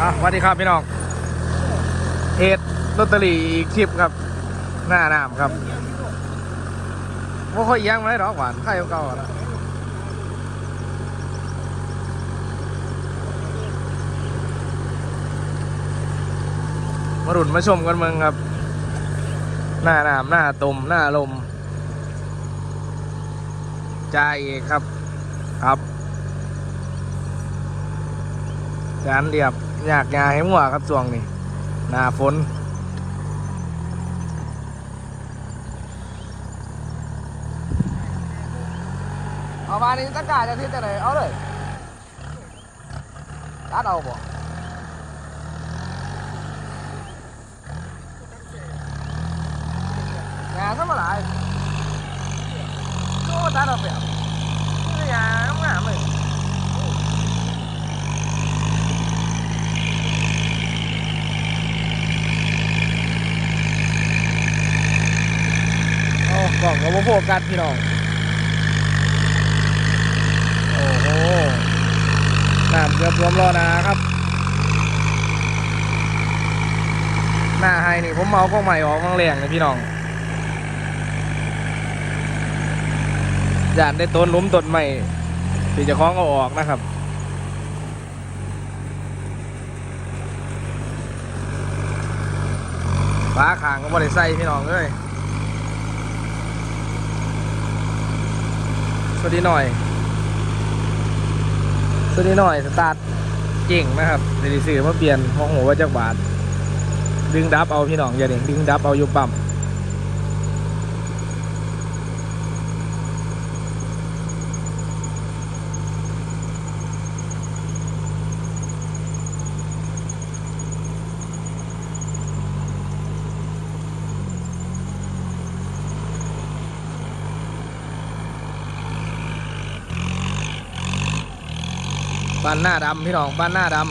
อะสวัสดีครับพี่น้องเฮดลอตเตอรี่อีกคลิปครับ หน้าน้ำครับว่าค่อยเอียังมาได้ดอกหวานไข่เก่าๆนะมาดุนมาชมกันเมืองครับ หน้าน้ำหน้าตมหน้าลมจ่าเอกครับ ครับจานเรียบ อยากยาให้หัวครับช่วงนี้หน้าฝนเอามานี่ตะกร้าจะที่จะไหนเอาเลยตัดเอาบ่งานทำอะไรโอ้ตัดเอาเปล่านี่ยางามเลย โอ้กล่องกับ โฟกัสพี่น้อง โอ้โหน้ำเกือบรวมรอนะครับ หน้าไฮนี่ผมเมากล้องใหม่ออกมังแรงเลยพี่น้องยานได้ต้นหล้มต้นใหม่ที่จะคล้องเอาออกนะครับฟ้าขางก็บริใส่พี่น้องเลย วัสดีหน่อย สวัสดีหน่อยสตาร์ทเก่งนะครับเดี๋ยวซื้อมาเปลี่ยนห้องหัวว่าจักบาท ดึงดับเอาพี่น้องอย่าเด็ดึงดับเอาอยู่ปั๊ม บ้านหน้าดำพี่น้องบ้านหน้าดำ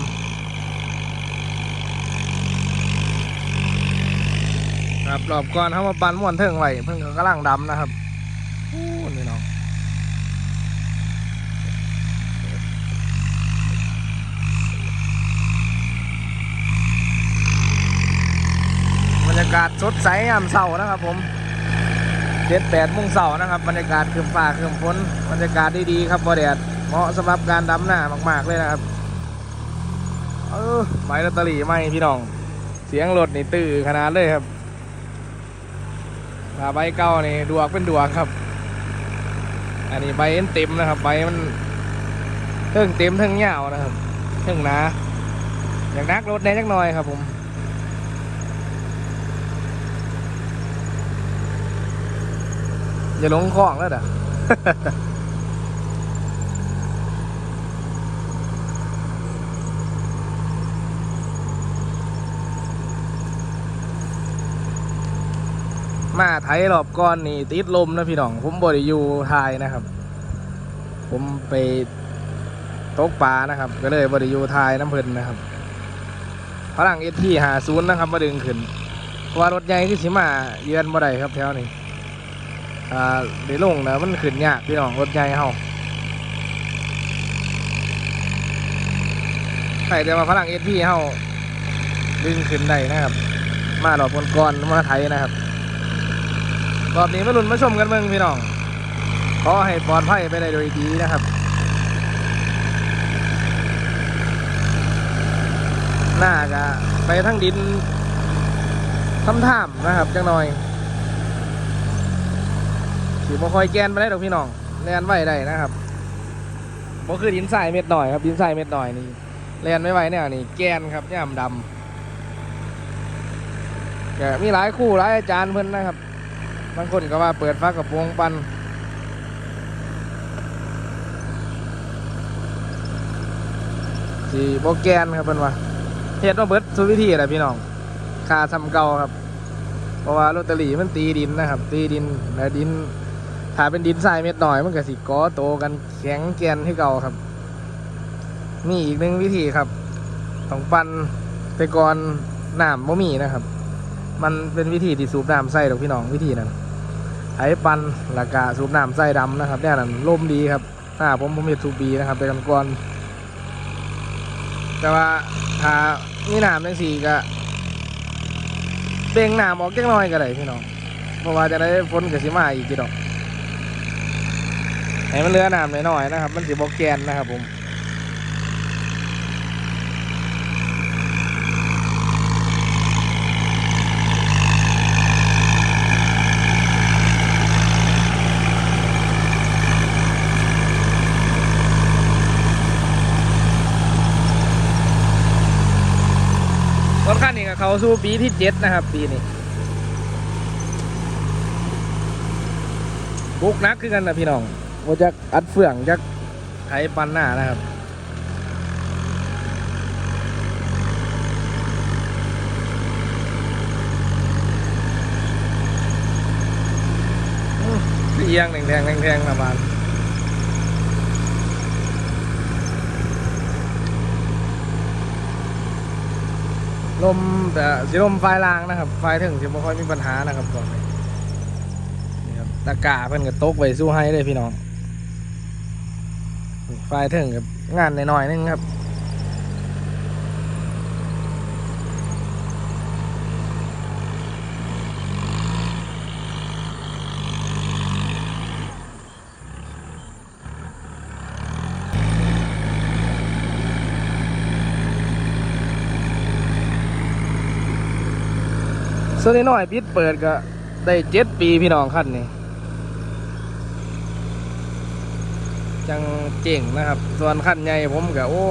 ครับรอบก่อนเขามาปันม่วนเทิงไว้เพิ่งก็กำลังดำนะครับอู้นี่น้องบรรยากาศสดใสยามเช้านะครับ ผมเจ็ดแปดโมงเช้านะครับ บรรยากาศคืมฟ้าคืมฝนบรรยากาศดีๆครับบ่แดด เหมาะสำหรับการดำหน้ามาก ๆ เลยนะครับ เออใบลอตเตอรี่ไม่พี่น้อง เสียงรถนี่ตื้อขนาดเลยครับถ้าใบเก่านี่ดวกเป็นดวกครับ อันนี้ใบเอ็นเต็มนะครับ ใบมันเทิงเต็มเทิงยาวนะครับเทิงหนาอย่างนักรถแน่จักหน่อยครับผมอย่าลงคลองแล้วเด้อ มาไทยรอบก้อนนี่ติดลมนะพี่น้อง ผมบริยูไทยนะครับ ผมไปตกปลานะครับ ก็เลยบริยูไทยน้ำเพลินนะครับพลังเอทีหาศูนย์นะครับมาดึงขึ้นเพราะว่ารถใหญ่ที่สิมาเยือนบ่ได้ครับแถวนี้อ่าเดี๋ยวลงนะมันขึ้นยากพี่น้องรถใหญ่เฮาใครจะมาพลังเอทีเฮาดึงขึ้นได้นะครับ มาดอกบนก้อนมาไทยนะครับ รอบนี้มาลุ้นมาชมกันเมืองพี่น้องขอให้ปลอดภัยไปได้โดยดีนะครับ หน้ากะไปทั้งดินทำท่ามนะครับจังหน่อยสีบ่คอยแกนไปได้ดอกพี่น้องแลนไว้ได้นะครับบ่คือดินทรายเม็ดหน่อยครับดินทรายเม็ดหน่อยนี่แลนไม่ไหวเนี่ยนี่แกนครับย่ามดำแกมีหลายคู่หลายอาจารย์เพิ่นนะครับ บางคนก็ว่าเปิดฟ้ากระโปรงปันสีโบแกนครับเป็นว่าเฮ็ดมาเบิดทุกวิธีแหละพี่น้องค่าทำเก่าครับ เพราะว่าลอตเตอรี่มันตีดินนะครับ ตีดินแล้วดินถ้าเป็นดินทรายเม็ดหน่อยมันก็สิก่อโตกันแข็งแกนให้เก่าครับมีอีกหนึ่งวิธีครับต้องปั่นไปก่อนน้ำบ่มีนะครับ มันเป็นวิธีที่สูบน้ำใส่ดอกพี่น้องวิธีนั้นไอ้ปันแล้วก็สูบน้ำใส่ดำนะครับเนี่ยนั่นลมดีครับหน้าผมผมเห็ดสูบีนะครับไปกันก่อนแต่ว่าถ้ามีน้ำจังสี่ก็เบ่งน้ำออกจักน่อยก็ได้พี่น้องเพราะว่าจะได้ฝนกับสิมาอีกทีดอกให้มันเลือน้ำน้อยๆนะครับ มันสิบอกแกนนะครับผม รถคันนี้ก็เขา สู้ปีที่เจ็ดนะครับ ปีนี้บุกนักคือกันนะพี่น้องว่าจะอัดเฟื่องจะไถปันหน้านะครับเอียงแดงๆแดงๆประมาณ ลมแต่สิลมไฟลางนะครับ ไฟถึงจะไม่ค่อยมีปัญหานะครับบอกเลยนี่ครับตะกาเพิ่นกับโตกไว้สู้ให้เลยพี่น้องไฟถึงกับงานน้อยๆนึงครับ ส่วนน้อยๆปิดเปิดก็ได้เจ็ดปีพี่น้องขั้นนี้จังเจ๋งนะครับ ส่วนขั้นใหญ่ผมก็โอ้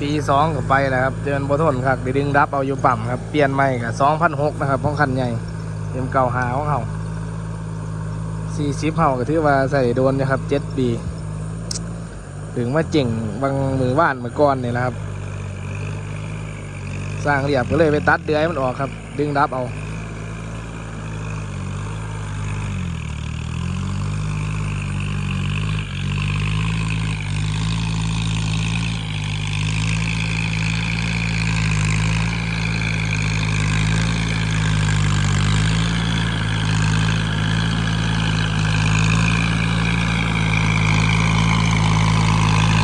ปีสองก็ไปแล้วครับเดินบทนครับด้ดึงดับเอาอยู่ปั๊มครับ เปลี่ยนใหม่กับสองพันหกนะครับของขั้นใหญ่เต็มเก่าหาของเขาสี่สิบเฮาก็ถือว่าใส่โดนนะครับเจ็ดปี ถึงว่าเจ๋งบางมือว่านเมื่อก่อนนี่แหละครับ สร้างเรียบก็เลยไปตัดเดือยมันออกครับ ดึงดับเอา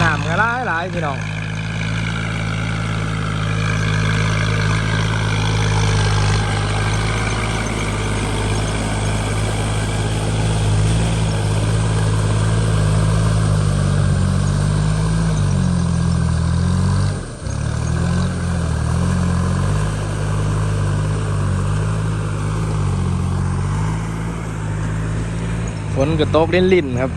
น้ำก็หลายหลายพี่น้อง ฝนก็ตกลิ่นลิ่นๆครับ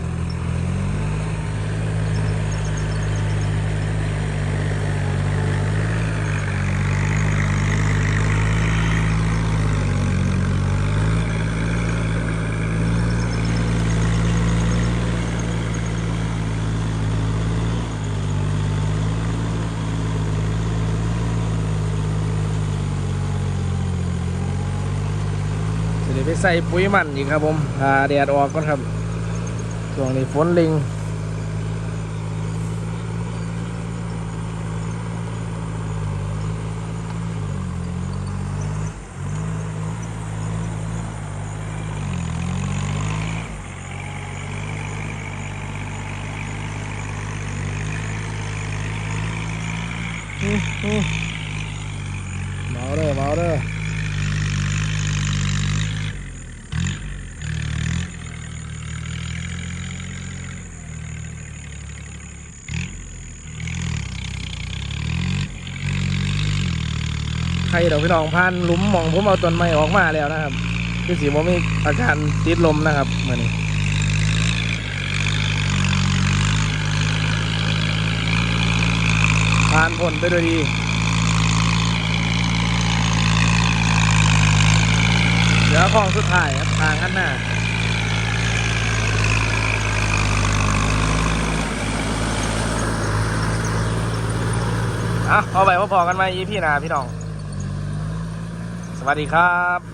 ได้ไปใส่ปุ๋ยมันอีกครับผมหาแดดออกก่อนครับช่วงนี้ฝนลิงอื้ออื้อเมาเด้อเมาเด้อ ใครเดี๋ยวพี่น้องพันหลุมมองผมเอาต้นไม้ออกมาแล้วนะครับคือสีผมมีอาการติดลมนะครับเหมือนนี้ผ่านพ้นไปด้วยดีเดี๋ยวของสุดท้ายครับทางข้างหน้าอะเอาไปพอๆกันไหมอีพี่นาพี่น้อง สวัสดีครับ